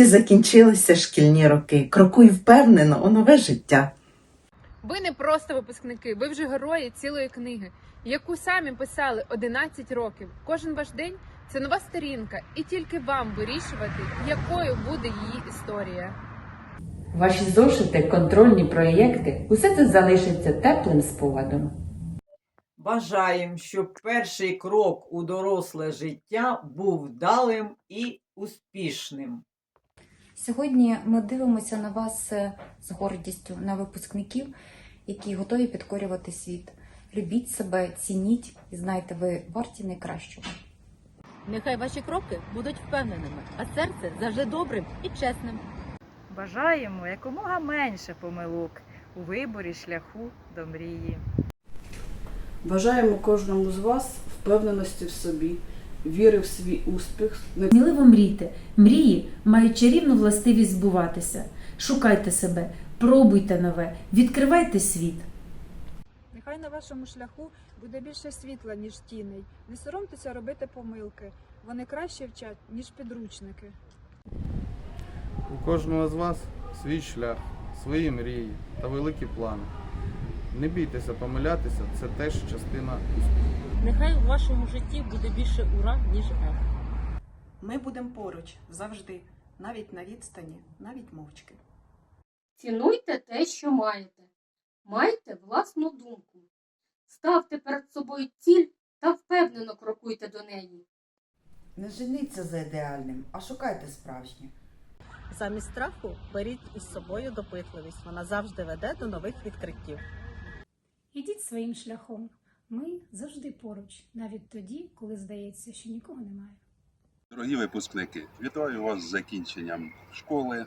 Нарешті закінчилися шкільні роки. Крокуй впевнено у нове життя. Ви не просто випускники, ви вже герої цілої книги, яку самі писали 11 років. Кожен ваш день це нова сторінка, і тільки вам вирішувати, якою буде її історія. Ваші зошити, контрольні проєкти усе це залишиться теплим спогадом. Бажаємо, щоб перший крок у доросле життя був вдалим і успішним. Сьогодні ми дивимося на вас е, з гордістю, на випускників, які готові підкорювати світ. Любіть себе, цініть і знайте, ви варті найкращого. Нехай ваші кроки будуть впевненими, а серце завжди добрим і чесним. Бажаємо якомога менше помилок у виборі шляху до мрії. Бажаємо кожному з вас впевненості в собі, віри в свій успіх, Сміливо мрійте. Мрії мають чарівну властивість збуватися. Шукайте себе, пробуйте нове, відкривайте світ. Нехай на вашому шляху буде більше світла, ніж тіней. Не соромтеся робити помилки. Вони краще вчать, ніж підручники. У кожного з вас свій шлях, свої мрії та великі плани. Не бійтеся помилятися, це теж частина успіху. Нехай у вашому житті буде більше ура, ніж ех. Ми будемо поруч завжди, навіть на відстані, навіть мовчки. Цінуйте те, що маєте. Майте власну думку. Ставте перед собою ціль та впевнено крокуйте до неї. Не женіться за ідеальним, а шукайте справжнє. Замість страху беріть із собою допитливість. Вона завжди веде до нових відкриттів. Ідіть своїм шляхом. Ми завжди поруч, навіть тоді, коли здається, що нікого немає. Дорогі випускники, вітаю вас з закінченням школи.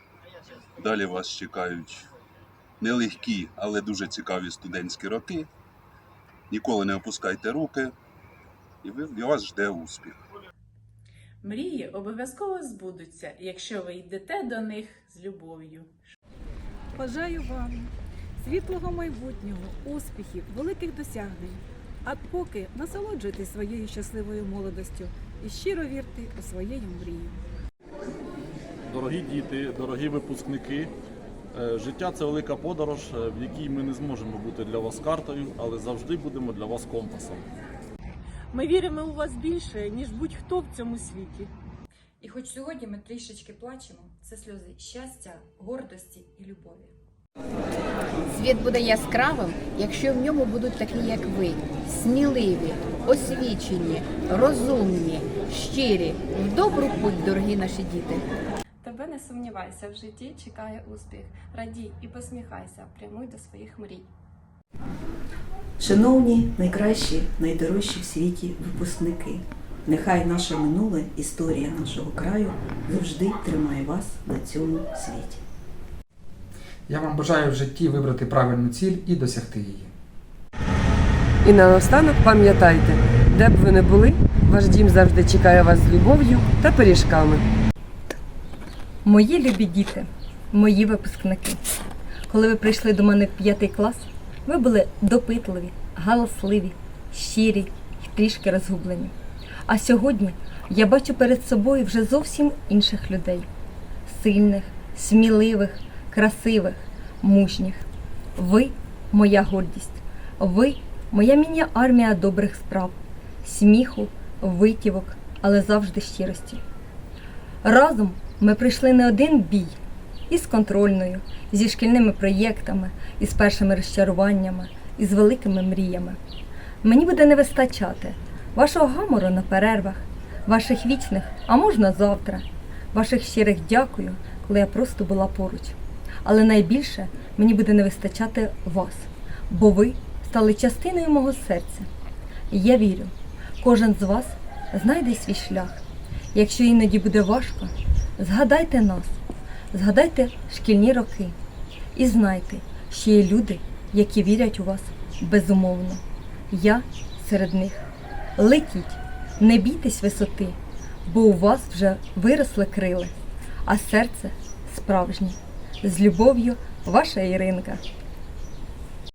Далі вас чекають нелегкі, але дуже цікаві студентські роки. Ніколи не опускайте руки, і ви, вас жде успіх. Мрії обов'язково збудуться, якщо ви йдете до них з любов'ю. Бажаю вам світлого майбутнього, успіхів, великих досягнень. А поки насолоджуйтесь своєю щасливою молодостю і щиро вірте у своєю мрію. Дорогі діти, дорогі випускники, е, життя це велика подорож, е, в якій ми не зможемо бути для вас картою, але завжди будемо для вас компасом. Ми віримо у вас більше, ніж будь-хто в цьому світі. І хоч сьогодні ми трішечки плачемо, це сльози щастя, гордості і любові. Світ буде яскравим, якщо в ньому будуть такі, як ви, сміливі, освічені, розумні, щирі, в добру путь, дорогі наші діти. Тебе не сумнівайся, в житті чекає успіх. Радій і посміхайся, прямуй до своїх мрій. Шановні, найкращі, найдорожчі в світі випускники. Нехай наше минуле, історія нашого краю завжди тримає вас на цьому світі. Я вам бажаю в житті вибрати правильну ціль і досягти її. І наостанок пам'ятайте, де б ви не були, ваш дім завжди чекає вас з любов'ю та пиріжками. Мої любі діти, мої випускники. Коли ви прийшли до мене в п'ятий клас, ви були допитливі, галасливі, щирі і трішки розгублені. А сьогодні я бачу перед собою вже зовсім інших людей: сильних, сміливих, красивих, мужніх. Ви моя гордість, ви моя міні-армія добрих справ, сміху, витівок, але завжди щирості. Разом ми пройшли не один бій із контрольною, зі шкільними проєктами, із першими розчаруваннями, із великими мріями. Мені буде не вистачати вашого гамору на перервах, ваших вічних, а можна завтра, ваших щирих дякую, коли я просто була поруч. Але найбільше мені буде не вистачати вас, бо ви стали частиною мого серця. Я вірю, кожен з вас знайде свій шлях. Якщо іноді буде важко, згадайте нас, згадайте шкільні роки і знайте, що є люди, які вірять у вас безумовно. Я серед них. Летіть, не бійтесь висоти, бо у вас вже виросли крили, а серце справжнє. З любов'ю, ваша Іринка.